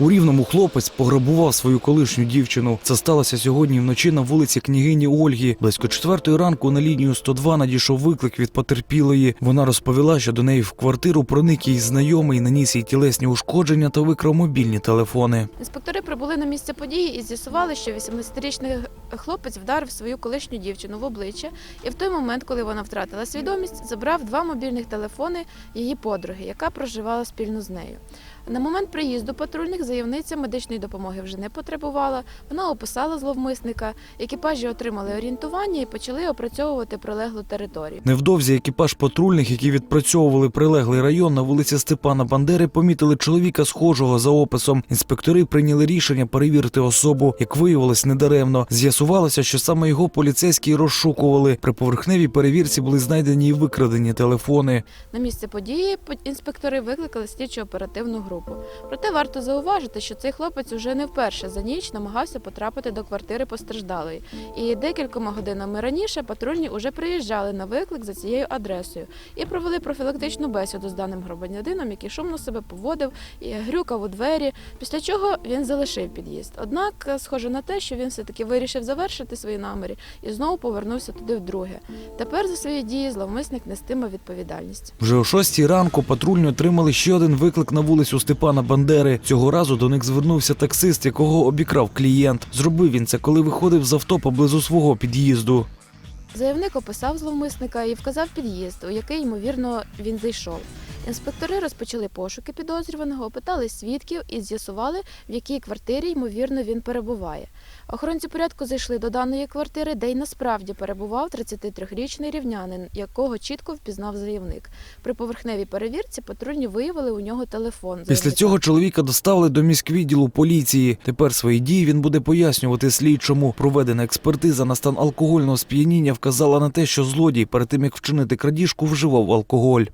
У рівному хлопець пограбував свою колишню дівчину. Це сталося сьогодні вночі на вулиці княгині Ольги. Близько четвертої ранку на лінію 102 надійшов виклик від потерпілої. Вона розповіла, що до неї в квартиру проник її знайомий, наніс їй тілесні ушкодження та викрав мобільні телефони. Інспектори прибули на місце події і з'ясували, що 18-річний хлопець вдарив свою колишню дівчину в обличчя і в той момент, коли вона втратила свідомість, забрав два мобільних телефони її подруги, яка проживала спільно з нею. На момент приїзду патрульних заявниця медичної допомоги вже не потребувала. Вона описала зловмисника. Екіпажі отримали орієнтування і почали опрацьовувати прилеглу територію. Невдовзі екіпаж патрульних, які відпрацьовували прилеглий район на вулиці Степана Бандери, помітили чоловіка схожого за описом. Інспектори прийняли рішення перевірити особу. Як виявилось, недаремно. З'ясувалося, що саме його поліцейські розшукували. При поверхневій перевірці були знайдені й викрадені телефони. На місце події по- інспектори викликали слідчо-оперативну групу. Проте варто зауважити, що цей хлопець уже не вперше за ніч намагався потрапити до квартири постраждалої. І декількома годинами раніше патрульні уже приїжджали на виклик за цією адресою і провели профілактичну бесіду з даним громадянином, який шумно себе поводив і грюкав у двері. Після чого він залишив під'їзд. Однак, схоже на те, що він все таки вирішив завершити свої наміри і знову повернувся туди вдруге. Тепер за свої дії зловмисник нестиме відповідальність. Вже о шостій ранку патрульні отримали ще один виклик на вулицю Степана Бандери. Цього разу до них звернувся таксист, якого обікрав клієнт. Зробив він це, коли виходив з авто поблизу свого під'їзду. Заявник описав зловмисника і вказав під'їзд, у який ймовірно він зайшов. Інспектори розпочали пошуки підозрюваного, опитали свідків і з'ясували, в якій квартирі ймовірно він перебуває. Охоронці порядку зайшли до даної квартири, де й насправді перебував 33-річний рівнянин, якого чітко впізнав заявник. При поверхневій перевірці патрульні виявили у нього телефон. Після заявника. цього чоловіка доставили до міськвідділу поліції. Тепер свої дії він буде пояснювати слідчому. Проведена експертиза на стан алкогольного сп'яніння вказала на те, що злодій перед тим як вчинити крадіжку вживав алкоголь.